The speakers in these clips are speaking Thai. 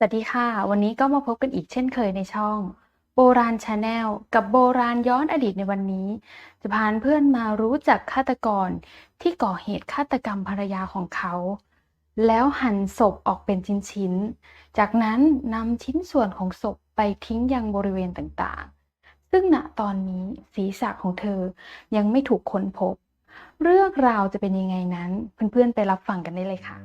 สวัสดีค่ะ วันนี้ก็มาพบกันอีกเช่นเคยในช่อง โบราณชาแนลกับโบราณย้อนอดีตในวันนี้ จะพาเพื่อนมารู้จักฆาตกรที่ก่อเหตุฆาตกรรมภรรยาของเขา แล้วหั่นศพออกเป็นชิ้นๆ จากนั้นนำชิ้นส่วนของศพไปทิ้งยังบริเวณต่างๆ ซึ่งณตอนนี้ศีรษะของเธอยังไม่ถูกค้นพบ เรื่องราวจะเป็นยังไงนั้นเพื่อนๆไปรับฟังกันได้เลยค่ะ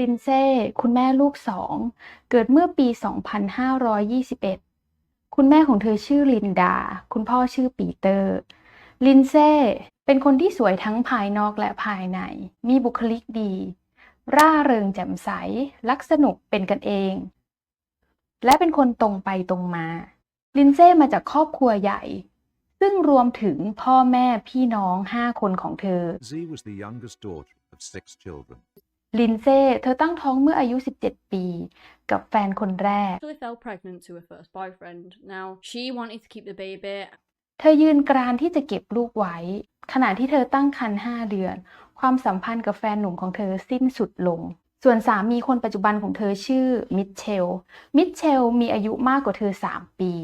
ลินเซ่คุณแม่ลูกสอง เกิดเมื่อปี 2521 คุณแม่ของเธอชื่อลินดา คุณพ่อชื่อปีเตอร์ ลินเซ่เป็นคนที่สวยทั้งภายนอกและภายใน มีบุคลิกดี ร่าเริงแจ่มใส ลักสนุกเป็นกันเอง และเป็นคนตรงไปตรงมา ลินเซ่มาจากครอบครัวใหญ่ ซึ่งรวมถึงพ่อแม่พี่น้องห้าคนของเธอ Z was the youngest daughter of six children. ลินเซ่เธอตั้งท้องเมื่ออายุ 17 ปี กับแฟนคนแรก actually fell pregnant to her first boyfriend. Now, she wanted to keep the baby เธอยืนกรานที่จะเก็บลูกไว้ ขณะที่เธอตั้งครรภ์5เดือน ความสัมพันธ์กับแฟนหนุ่มของเธอสิ้นสุดลง ส่วนสามีคนปัจจุบันของเธอชื่อมิเชล มิเชลมีอายุมากกว่าเธอ 3 ปี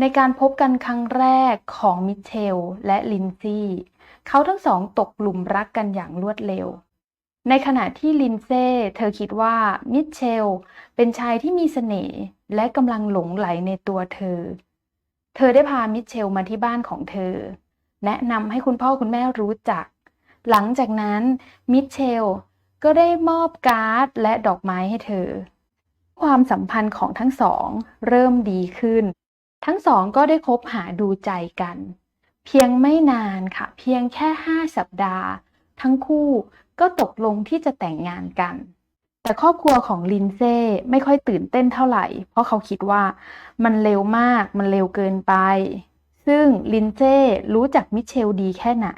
ในการพบกันครั้งแรกของมิเชลและลินซี่ เขาทั้งสองตกหลุมรักกันอย่างรวดเร็ว ในขณะที่ลินเซ่เธอคิดว่ามิเชลเป็นชายที่มีเสน่ห์และกำลังหลงไหลในตัวเธอ เธอได้พามิเชลมาที่บ้านของเธอ แนะนำให้คุณพ่อคุณแม่รู้จัก หลังจากนั้นมิเชลก็ได้มอบการ์ดและดอกไม้ให้เธอ ความสัมพันธ์ของทั้งสองเริ่มดีขึ้น ทั้งสองก็ได้คบหาดูใจกัน เพียงไม่นานค่ะ เพียงแค่ห้าสัปดาห์ ทั้งคู่ ก็ตกลงที่จะแต่งงานกัน แต่ครอบครัวของลินเซ่ไม่ค่อยตื่นเต้นเท่าไหร่ เพราะเขาคิดว่ามันเร็วมากมันเร็วเกินไป ซึ่งลินเซ่รู้จักมิเชลดีแค่ไหน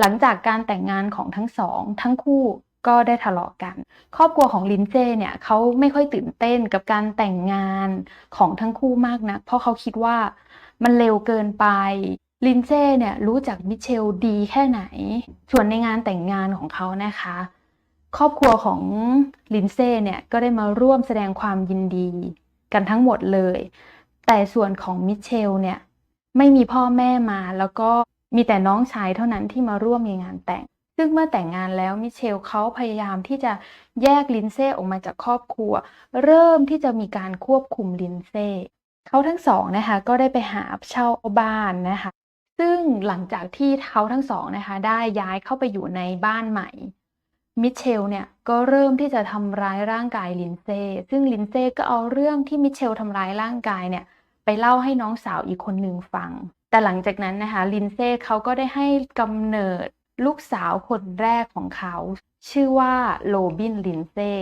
หลังจากการแต่งงานของทั้งสอง ทั้งคู่ก็ได้ทะเลาะกัน ครอบครัวของลินเซ่เนี่ยเขาไม่ค่อยตื่นเต้นกับการแต่งงานของทั้งคู่มากนัก เพราะเขาคิดว่ามันเร็วเกินไป ลินเซ่เนี่ยรู้จักมิเชลดีแค่ไหน ส่วนในงานแต่งงานของเขานะคะ ครอบครัวของลินเซ่เนี่ยก็ได้มาร่วมแสดงความยินดีกันทั้งหมดเลย แต่ส่วนของมิเชลเนี่ยไม่มีพ่อแม่มาแล้วก็มีแต่น้องชายเท่านั้นที่มาร่วมในงานแต่ง ซึ่งเมื่อแต่งงานแล้วมิเชลเขาพยายามที่จะแยกลินเซ่ออกมาจากครอบครัว เริ่มที่จะมีการควบคุมลินเซ่เขาทั้งสองนะคะก็ได้ไปหาเช่าบ้านนะคะ ซึ่งหลังจากที่เขาทั้งสองนะคะได้ย้ายเข้าไปอยู่ในบ้านใหม่ มิเชลเนี่ยก็เริ่มที่จะทำร้ายร่างกายลินเซ่ซึ่งลินเซ่ก็เอาเรื่องที่มิเชลทำร้ายร่างกายเนี่ยไปเล่าให้น้องสาวอีกคนหนึ่งฟัง แต่หลังจากนั้นนะคะลินเซ่เขาก็ได้ให้กำเนิดลูกสาวคนแรกของเขา ชื่อว่าโรบินลินเซ่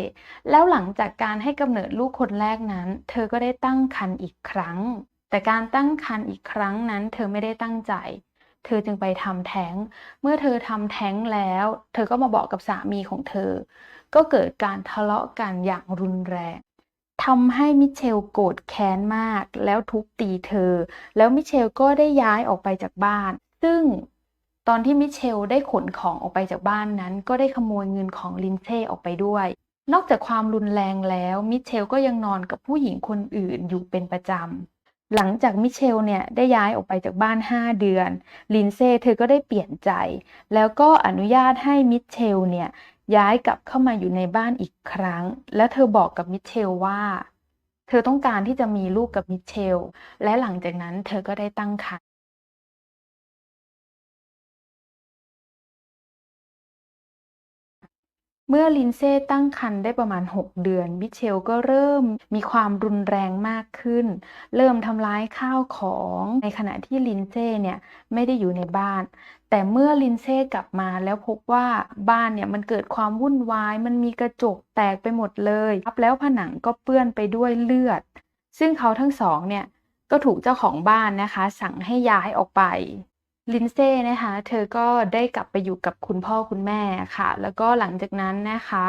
แล้วหลังจากการให้กำเนิดลูกคนแรกนั้น เธอก็ได้ตั้งครรภ์อีกครั้ง แต่การตั้งครรภ์อีกครั้งนั้น เธอไม่ได้ตั้งใจ เธอจึงไปทำแท้ง เมื่อเธอทำแท้งแล้ว เธอก็มาบอกกับสามีของเธอ ก็เกิดการทะเลาะกันอย่างรุนแรงทำให้มิเชลโกรธแค้นมาก แล้วทุบตีเธอ แล้วมิเชลก็ได้ย้ายออกไปจากบ้าน ซึ่งตอนที่มิเชลได้ขนของออกไปจากบ้านนั้น ก็ได้ขโมยเงินของลินเซ่ออกไปด้วย นอกจากความรุนแรงแล้วมิเชลก็ยังนอนกับผู้หญิงคนอื่นอยู่เป็นประจำ หลังจากมิเชลเนี่ยได้ย้ายออกไปจากบ้าน 5 เดือน ลินเซ่เธอก็ได้เปลี่ยนใจ แล้วก็อนุญาตให้มิเชลเนี่ยย้ายกลับเข้ามาอยู่ในบ้านอีกครั้ง และเธอบอกกับมิเชลว่า เธอต้องการที่จะมีลูกกับมิเชล และหลังจากนั้นเธอก็ได้ตั้งครรภ์ เมื่อลินเซ่ตั้งครรภ์ได้ประมาณ 6 เดือน มิเชลก็เริ่มมีความรุนแรงมากขึ้น เริ่มทำร้ายข้าวของในขณะที่ลินเซ่เนี่ยไม่ได้อยู่ในบ้าน แต่เมื่อลินเซ่กลับมาแล้วพบว่าบ้านเนี่ยมันเกิดความวุ่นวาย มันมีกระจกแตกไปหมดเลยรับแล้วผนังก็เปื้อนไปด้วยเลือด ซึ่งเขาทั้งสองเนี่ยก็ถูกเจ้าของบ้านนะคะ สั่งให้ย้ายออกไป ลินเซ่นะคะ เธอก็ได้กลับไปอยู่กับคุณพ่อคุณแม่ค่ะ แล้วก็หลังจากนั้นนะคะ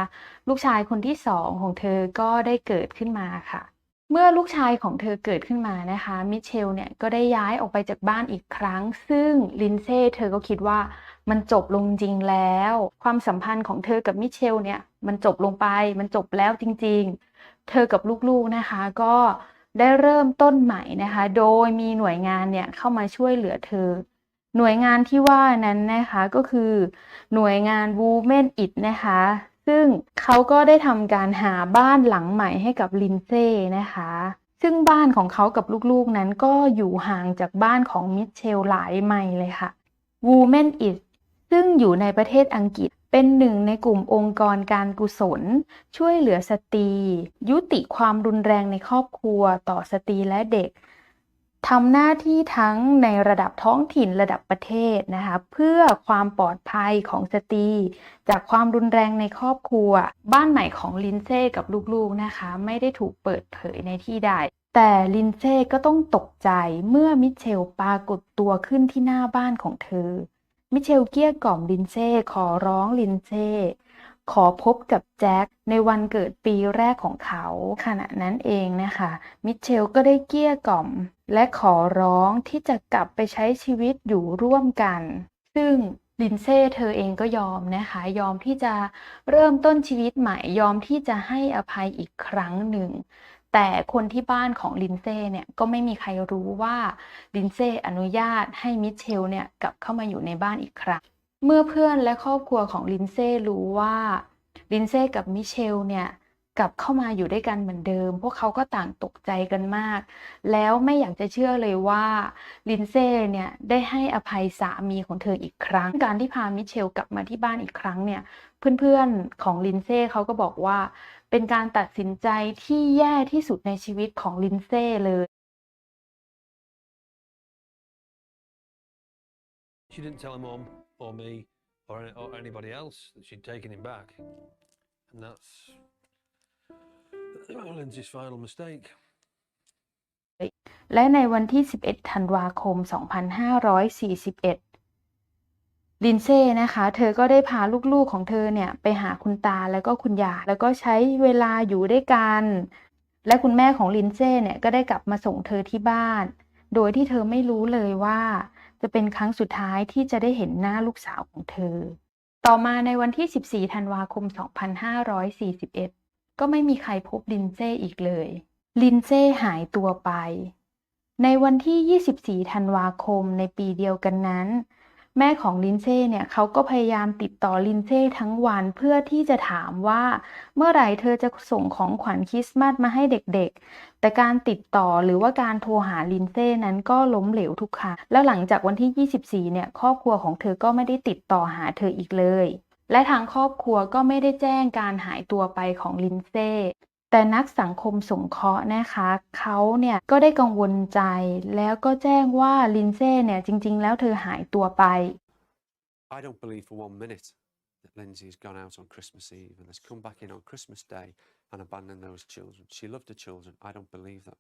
ลูกชายคนที่สองของเธอก็ได้เกิดขึ้นมาค่ะ เมื่อลูกชายของเธอเกิดขึ้นมานะคะ มิเชลเนี่ยก็ได้ย้ายออกไปจากบ้านอีกครั้ง ซึ่งลินเซ่เธอก็คิดว่ามันจบลงจริงแล้ว ความสัมพันธ์ของเธอกับมิเชลเนี่ยมันจบลงไป มันจบแล้วจริง ๆ เธอกับลูกๆนะคะก็ได้เริ่มต้นใหม่นะคะ โดยมีหน่วยงานเนี่ยเข้ามาช่วยเหลือเธอ หน่วยงานที่ว่านั้นนะคะก็คือหน่วยงาน Women It นะคะ ซึ่งเขาก็ได้ทำการหาบ้านหลังใหม่ให้กับลินเซ่นะคะ ซึ่งบ้านของเขากับลูกๆนั้นก็อยู่ห่างจากบ้านของมิเชลหลายไมล์เลยค่ะ Women It ซึ่งอยู่ในประเทศอังกฤษเป็นหนึ่งในกลุ่มองค์กรการกุศล ช่วยเหลือสตรี ยุติความรุนแรงในครอบครัวต่อสตรีและเด็ก ทำหน้าที่ทั้งในระดับท้องถิ่นระดับประเทศนะคะเพื่อความปลอดภัยของสตรี จากความรุนแรงในครอบครัว บ้านใหม่ของลินเซ่กับลูกๆนะคะ ไม่ได้ถูกเปิดเผยในที่ใด แต่ลินเซ่ก็ต้องตกใจเมื่อมิเชลปรากฏตัวขึ้นที่หน้าบ้านของเธอ มิเชลเกลี้ยกล่อมลินเซ่ขอร้องลินเซ่ ขอพบกับแจ็คในวันเกิดปีแรกของเขา ขณะนั้นเองนะคะ มิเชลก็ได้เกลี้ยกล่อม และขอร้องที่จะกลับไปใช้ชีวิตอยู่ร่วมกัน ซึ่งลินเซ่เธอเองก็ยอมนะคะ ยอมที่จะเริ่มต้นชีวิตใหม่ยอมที่จะให้อภัยอีกครั้งหนึ่ง แต่คนที่บ้านของลินเซ่เนี่ยก็ไม่มีใครรู้ว่าลินเซ่อนุญาตให้มิเชลเนี่ยกลับเข้ามาอยู่ในบ้านอีกครั้ง เมื่อเพื่อนและครอบครัวของลินเซ่รู้ว่าลินเซ่กับมิเชลเนี่ยกลับเข้ามาอยู่ด้วยกันเหมือนเดิม พวกเขาก็ต่างตกใจกันมาก แล้วไม่อยากจะเชื่อเลยว่าลินเซ่เนี่ยได้ให้อภัยสามีของเธออีกครั้ง การที่พามิเชลกลับมาที่บ้านอีกครั้งเนี่ยเพื่อนๆของลินเซ่เขาก็บอกว่า เป็นการตัดสินใจที่แย่ที่สุดในชีวิตของลินเซ่เลย She didn't tell her mum or me or, any- or anybody else that she'd taken him back. And that's Lindsay's final mistake. และในวันที่ 11 ธันวาคม 2541 ลินเซ่นะคะ เธอก็ได้พาลูกๆของเธอเนี่ย ไปหาคุณตาแล้วก็คุณยายแล้วก็ใช้เวลาอยู่ด้วยกัน และคุณแม่ของลินเซ่เนี่ย ก็ได้กลับมาส่งเธอที่บ้าน โดยที่เธอไม่รู้เลยว่า จะเป็นครั้งสุดท้ายที่จะได้เห็นหน้าลูกสาวของเธอ ต่อมาในวันที่ 14 ธันวาคม 2541 ก็ไม่มีใครพบลินเซ่อีกเลย ลินเซ่หายตัวไป ในวันที่ 24 ธันวาคมในปีเดียวกันนั้น แม่ของลินเซ่เนี่ยเขาก็พยายามติดต่อลินเซ่ทั้งวันเพื่อที่จะถามว่า เมื่อไหร่เธอจะส่งของขวัญคริสต์มาสมาให้เด็กๆ แต่การติดต่อหรือว่าการโทรหาลินเซ่นั้นก็ล้มเหลวทุกครั้งแล้วหลังจากวันที่ 24 เนี่ยครอบครัวของเธอก็ไม่ได้ติดต่อหาเธออีกเลยและทางครอบครัวก็ไม่ได้แจ้งการหายตัวไปของลินเซ่ แต่นักสังคมสงเคราะห์นะคะเขาเนี่ยก็ได้กังวลใจ แล้วก็แจ้งว่าลินเซ่เนี่ยจริง ๆ แล้วเธอหายตัวไป I don't believe for one minute that Lindsay's gone out on Christmas Eve and has come back in on Christmas Day and abandoned those children. She loved the children. I don't believe that.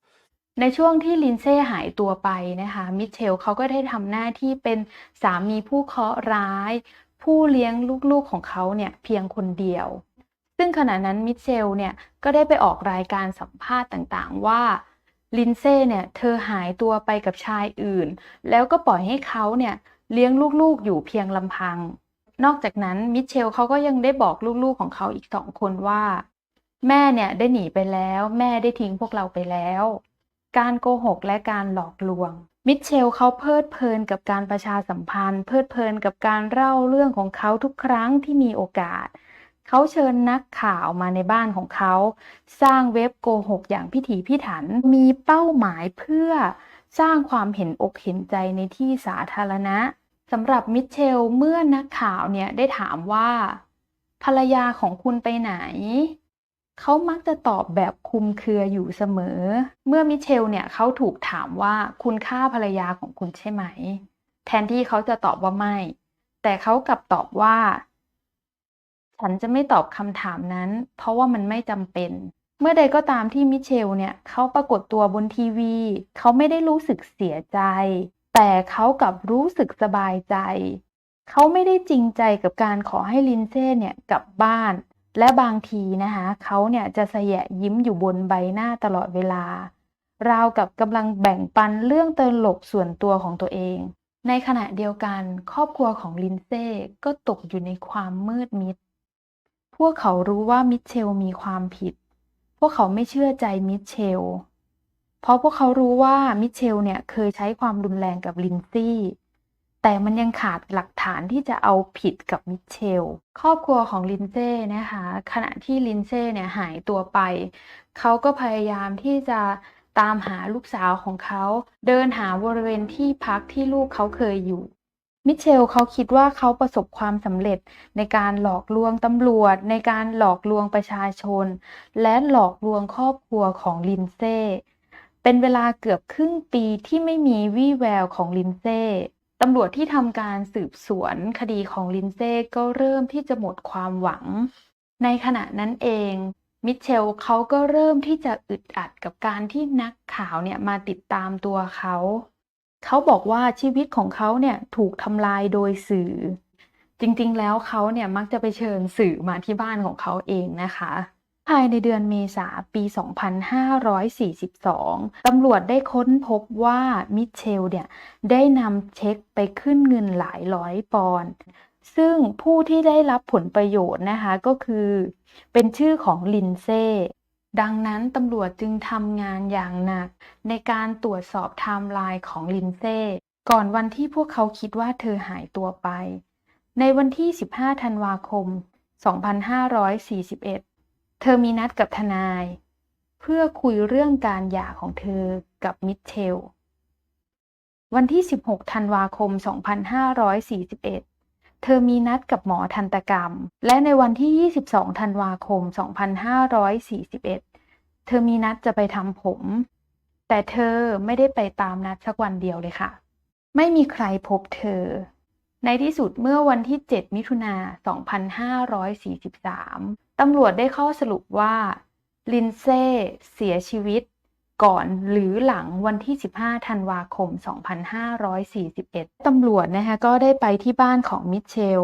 ในช่วงที่ลินเซ่หายตัวไปนะคะ มิเชลเขาก็ได้ทำหน้าที่เป็นสามีผู้เคราะห์ร้าย ผู้เลี้ยงลูกๆของเขาเนี่ยเพียงคนเดียว ซึ่งขณะนั้นมิเชลเนี่ยก็ได้ไปออกรายการสัมภาษณ์ต่างๆ ว่าลินเซ่เนี่ยเธอหายตัวไปกับชายอื่น แล้วก็ปล่อยให้เขาเนี่ยเลี้ยงลูกๆอยู่เพียงลำพัง นอกจากนั้นมิเชลเขาก็ยังได้บอกลูกๆของเขาอีกสองคนว่า แม่เนี่ยได้หนีไปแล้ว แม่ได้ทิ้งพวกเราไปแล้ว การโกหกและการหลอกลวง มิเชลเขาเพลิดเพลินกับการประชาสัมพันธ์ เพลิดเพลินกับการเล่าเรื่องของเขาทุกครั้งที่มีโอกาส เขาเชิญนักข่าวมาในบ้านของเขา สร้างเว็บโกหกอย่างพิถีพิถัน มีเป้าหมายเพื่อสร้างความเห็นอกเห็นใจในที่สาธารณะสำหรับมิเชลเมื่อนักข่าวเนี่ยได้ถามว่า ภรรยาของคุณไปไหน เขามักจะตอบแบบคุมเครืออยู่เสมอ เมื่อมิเชลเนี่ยเขาถูกถามว่าคุณฆ่าภรรยาของคุณใช่ไหม แทนที่เขาจะตอบว่าไม่ แต่เขากลับตอบว่า ฉันจะไม่ตอบคำถามนั้น เพราะว่ามันไม่จำเป็น เมื่อใดก็ตามที่มิเชลเนี่ยเขาปรากฏตัวบนทีวี เขาไม่ได้รู้สึกเสียใจ แต่เขากลับรู้สึกสบายใจ เขาไม่ได้จริงใจกับการขอให้ลินเซ่เนี่ยกลับบ้าน และบางทีนะคะเขาเนี่ยจะแสยะยิ้มอยู่บนใบหน้าตลอดเวลา ราวกับกำลังแบ่งปันเรื่องตลกส่วนตัวของตัวเองในขณะเดียวกันครอบครัวของลินเซ่ก็ตกอยู่ในความมืดมิด พวกเขารู้ว่ามิเชลมีความผิด พวกเขาไม่เชื่อใจมิเชล เพราะพวกเขารู้ว่ามิเชลเนี่ยเคยใช้ความรุนแรงกับลินซี่แต่มันยังขาดหลักฐานที่จะเอาผิดกับมิเชล ครอบครัวของลินเซ่นะคะ ขณะที่ลินเซ่เนี่ยหายตัวไป เขาก็พยายามที่จะตามหาลูกสาวของเขา เดินหาบริเวณที่พักที่ลูกเขาเคยอยู่ มิเชลเขาคิดว่าเขาประสบความสำเร็จในการหลอกลวงตำรวจ ในการหลอกลวงประชาชน และหลอกลวงครอบครัวของลินเซ่เป็นเวลาเกือบครึ่งปีที่ไม่มีวี่แววของลินเซ่ตำรวจที่ทำการสืบสวนคดีของลินเซ่ก็เริ่มที่จะหมดความหวัง ในขณะนั้นเองมิเชลเขาก็เริ่มที่จะอึดอัดกับการที่นักข่าวเนี่ยมาติดตามตัวเขา เขาบอกว่าชีวิตของเขาเนี่ยถูกทำลายโดยสื่อ จริงๆ แล้วเขาเนี่ยมักจะไปเชิญสื่อมาที่บ้านของเขาเองนะคะ ภายในเดือนเมษาปี 2542 ตำรวจได้ค้นพบว่ามิเชลเนี่ยได้นำเช็คไปขึ้นเงินหลายร้อยปอนด์ซึ่งผู้ที่ได้รับผลประโยชน์นะคะก็คือ เป็นชื่อของลินเซ่ ดังนั้นตำรวจจึงทำงานอย่างหนัก ในการตรวจสอบไทม์ไลน์ของลินเซ่ก่อนวันที่พวกเขาคิดว่าเธอหายตัวไป ในวันที่ 15 ธันวาคม 2541 เธอมีนัดกับทนาย เพื่อคุยเรื่องการหย่าของเธอกับมิเชล วันที่ 16 ธันวาคม 2541 เธอมีนัดกับหมอทันตกรรม และในวันที่ 22 ธันวาคม 2541 เธอมีนัดจะไปทำผม แต่เธอไม่ได้ไปตามนัดสักวันเดียวเลยค่ะ ไม่มีใครพบเธอ ในที่สุดเมื่อวันที่ 7 มิถุนา 2543 ตำรวจได้ข้อสรุปว่า ลินเซ่เสียชีวิต ก่อนหรือหลังวันที่ 15 ธันวาคม 2541 ตำรวจนะคะก็ได้ไปที่บ้านของมิเชล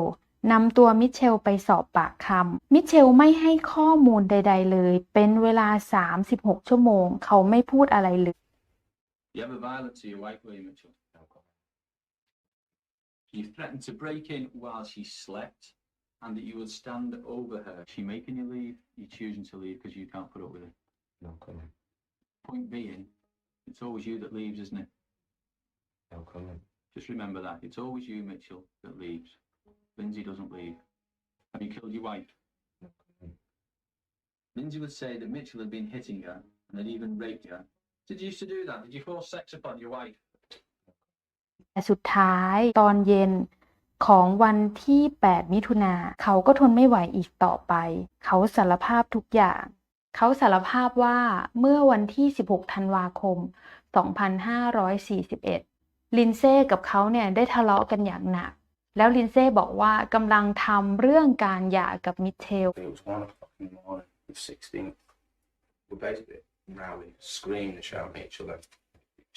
นำตัวมิเชลไปสอบปากคำ มิเชลไม่ให้ข้อมูลใด ๆ เลย เป็นเวลา 36 ชั่วโมง เขาไม่พูดอะไรเลย You ever violent to your wife, were you, Mitchell? No comment. You threatened to break in while she slept and that you would stand over her. She making you leave, you choosing to leave because you can't put up with it. No comment. Point being, it's always you that leaves, isn't it? No comment. Just remember that. It's always you, Mitchell, that leaves. Lindsay doesn't leave. Have you killed your wife? No comment. Lindsay would say that Mitchell had been hitting her and had even raped her. Did you used to do that? Did you force sex upon your wife? แต่สุดท้ายตอนเย็นของวันที่ 8 มิถุนาเขาก็ทนไม่ไหวอีกต่อไป เขาสารภาพทุกอย่าง เขาสารภาพว่าเมื่อวันที่ 16 ธันวาคม 2541 ลินเซ่กับเขาเนี่ยได้ทะเลาะกันอย่างหนัก แล้วลินเซ่บอกว่ากำลังทำเรื่องการหย่ากับมิเชล It was one o'clock in the morning, the 16th. We're basically rowing, screaming and shouting at each other.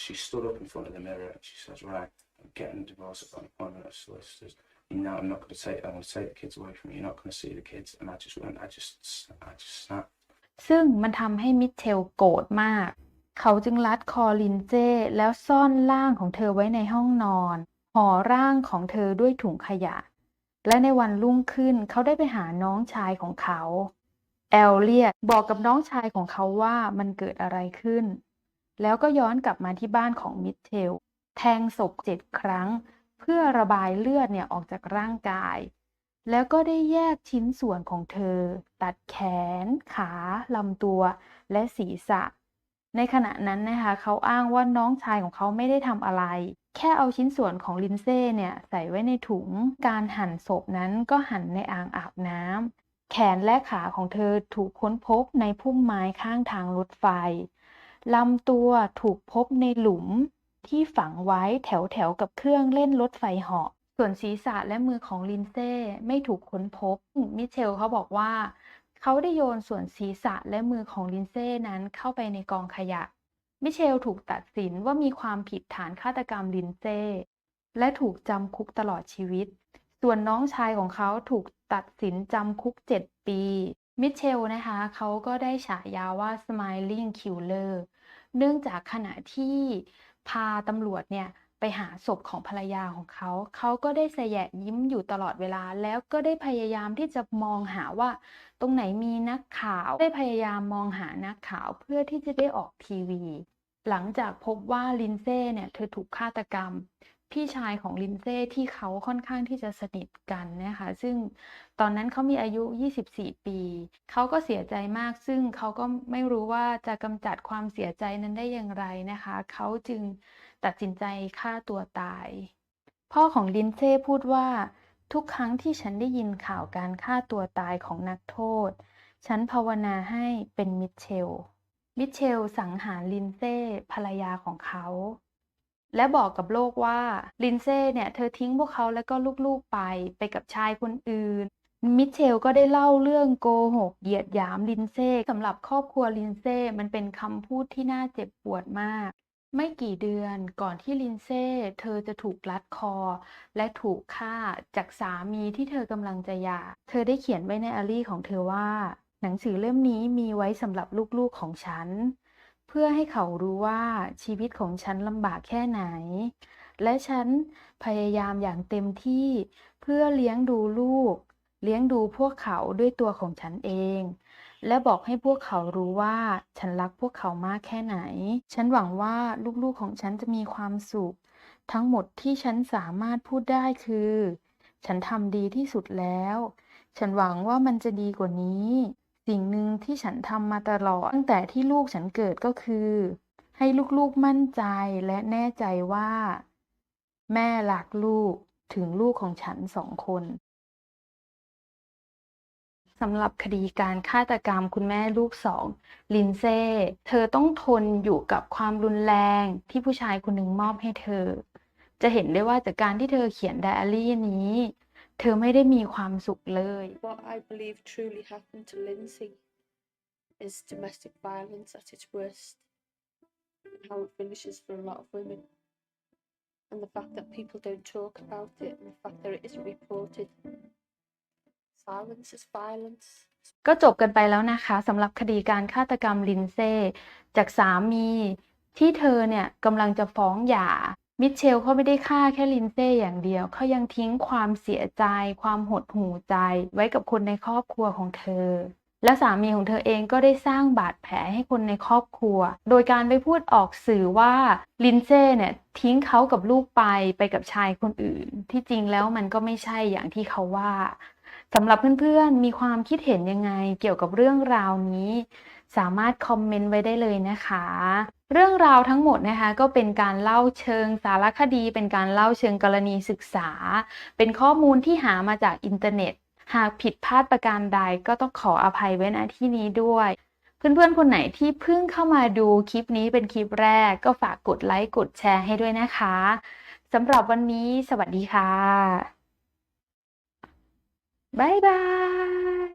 She stood up in front of the mirror and she says, Right, I'm getting a divorce, I've got an appointment at solicitors. You know, I'm not going to take, I'm going to take the kids away from you. You're not going to see the kids. And I just went, I just, I just snapped. ซึ่งมันทำให้มิเชลโกรธมาก เขาจึงรัดคอลินเจ้แล้วซ่อนร่างของเธอไว้ในห้องนอนห่อร่างของเธอด้วยถุงขยะ และในวันรุ่งขึ้นเขาได้ไปหาน้องชายของเขา แอลเลียบอกกับน้องชายของเขาว่ามันเกิดอะไรขึ้น แล้วก็ย้อนกลับมาที่บ้านของมิเชลแทงศพเจ็ดครั้ง เพื่อระบายเลือดเนี่ยออกจากร่างกาย แล้วก็ได้แยกชิ้นส่วนของเธอ ตัดแขน ขาลำตัว และศีรษะ ในขณะนั้นนะคะเขาอ้างว่าน้องชายของเขาไม่ได้ทำอะไร แค่เอาชิ้นส่วนของลินเซ่เนี่ยใส่ไว้ในถุง การหั่นศพนั้นก็หั่นในอ่างอาบน้ำแขนและขาของเธอถูกค้นพบในพุ่มไม้ข้างทางรถไฟลำตัวถูกพบในหลุมที่ฝังไว้แถวแถวๆกับเครื่องเล่นรถไฟเหาะ ส่วนศีรษะและมือของลินเซ่ไม่ถูกค้นพบ มิเชลเขาบอกว่า เขาได้โยนส่วนศีรษะและมือของลินเซ่นั้นเข้าไปในกองขยะ มิเชลถูกตัดสินว่ามีความผิดฐานฆาตกรรมลินเซ่ และถูกจำคุกตลอดชีวิต ส่วนน้องชายของเขาถูกตัดสินจำคุก 7 ปี มิเชลนะคะเขาก็ได้ฉายาว่า Smiling Killer เนื่องจากขณะที่พาตำรวจเนี่ย ไปหาศพของภรรยาของเขา เขาก็ได้แสยะยิ้มอยู่ตลอดเวลา แล้วก็ได้พยายามที่จะมองหาว่า ตรงไหนมีนักข่าว ได้พยายามมองหานักข่าวเพื่อที่จะได้ออกทีวี หลังจากพบว่าลินเซ่เนี่ยเธอถูกฆาตกรรม พี่ชายของลินเซ่ที่เขาค่อนข้างที่จะสนิทกันนะคะซึ่งตอนนั้นเขามีอายุ 24 ปี เขาก็เสียใจมาก ซึ่งเขาก็ไม่รู้ว่าจะกำจัดความเสียใจนั้นได้อย่างไรนะคะ เขาจึงตัดสินใจฆ่าตัวตาย พ่อของลินเซ่พูดว่า ทุกครั้งที่ฉันได้ยินข่าวการฆ่าตัวตายของนักโทษ ฉันภาวนาให้เป็นมิเชล มิเชลสังหารลินเซ่ภรรยาของเขา และบอกกับโลกว่าลินเซ่เนี่ยเธอทิ้งพวกเขาแล้วก็ลูกๆไปไปกับชายคนอื่น มิเชลก็ได้เล่าเรื่องโกหกเหยียดหยามลินเซ่สำหรับครอบครัวลินเซ่มันเป็นคำพูดที่น่าเจ็บปวดมาก ไม่กี่เดือนก่อนที่ลินเซ่เธอจะถูกลัดคอ และถูกฆ่าจากสามีที่เธอกำลังจะหย่า เธอได้เขียนไว้ในอารี่ของเธอว่า หนังสือเล่มนี้มีไว้สำหรับลูกๆของฉัน พื่อให้เขารู้ว่าชีวิตของฉันลำบากแค่ไหน และฉันพยายามอย่างเต็มที่เพื่อเลี้ยงดูลูก เลี้ยงดูพวกเขาด้วยตัวของฉันเอง และบอกให้พวกเขารู้ว่าฉันรักพวกเขามากแค่ไหน ฉันหวังว่าลูกๆของฉันจะมีความสุข ทั้งหมดที่ฉันสามารถพูดได้คือ ฉันทำดีที่สุดแล้ว ฉันหวังว่ามันจะดีกว่านี้ สิ่งหนึ่งที่ฉันทำมาตลอด ตั้งแต่ที่ลูกฉันเกิดก็คือ ให้ลูกๆมั่นใจและแน่ใจว่า แม่รักลูกถึงลูกของฉันสองคนสำหรับคดีการฆาตกรรมคุณแม่ลูกสอง ลินเซ่เธอต้องทนอยู่กับความรุนแรงที่ผู้ชายคนหนึ่งมอบให้เธอ จะเห็นได้ว่าจากการที่เธอเขียนไดอารี่นี้ เธอไม่ได้มีความสุขเลย What I believe truly happened to Lindsay is domestic violence at its worst, and how it finishes for a lot of women. And the fact that people don't talk about it, and the fact that it isn't reported. Silence is violence. ก็จบกันไปแล้วนะคะสำหรับคดีการฆาตกรรมลินเซ่จากสามีที่เธอเนี่ยกำลังจะฟ้องหย่า มิเชลเขาไม่ได้ฆ่าแค่ลินเซ่อย่างเดียว เขายังทิ้งความเสียใจ ความหดหู่ใจ ไว้กับคนในครอบครัวของเธอ และสามีของเธอเองก็ได้สร้างบาดแผลให้คนในครอบครัว โดยการไปพูดออกสื่อว่าลินเซ่เนี่ยทิ้งเขากับลูกไปไปกับชายคนอื่น ที่จริงแล้วมันก็ไม่ใช่อย่างที่เขาว่าสำหรับเพื่อนๆ มีความคิดเห็นยังไงเกี่ยวกับเรื่องราวนี้ สามารถคอมเมนต์ไว้ได้เลยนะคะ เรื่องราวทั้งหมดนะคะก็เป็นการเล่าเชิงสารคดี เป็นการเล่าเชิงกรณีศึกษา เป็นข้อมูลที่หามาจากอินเทอร์เน็ต หากผิดพลาดประการใดก็ต้องขออภัยไว้ณที่นี้ด้วยเพื่อนๆ คนไหนที่เพิ่งเข้ามาดูคลิปนี้เป็นคลิปแรก ก็ฝากกดไลค์กดแชร์ให้ด้วยนะคะสำหรับวันนี้สวัสดีค่ะ บ๊ายบาย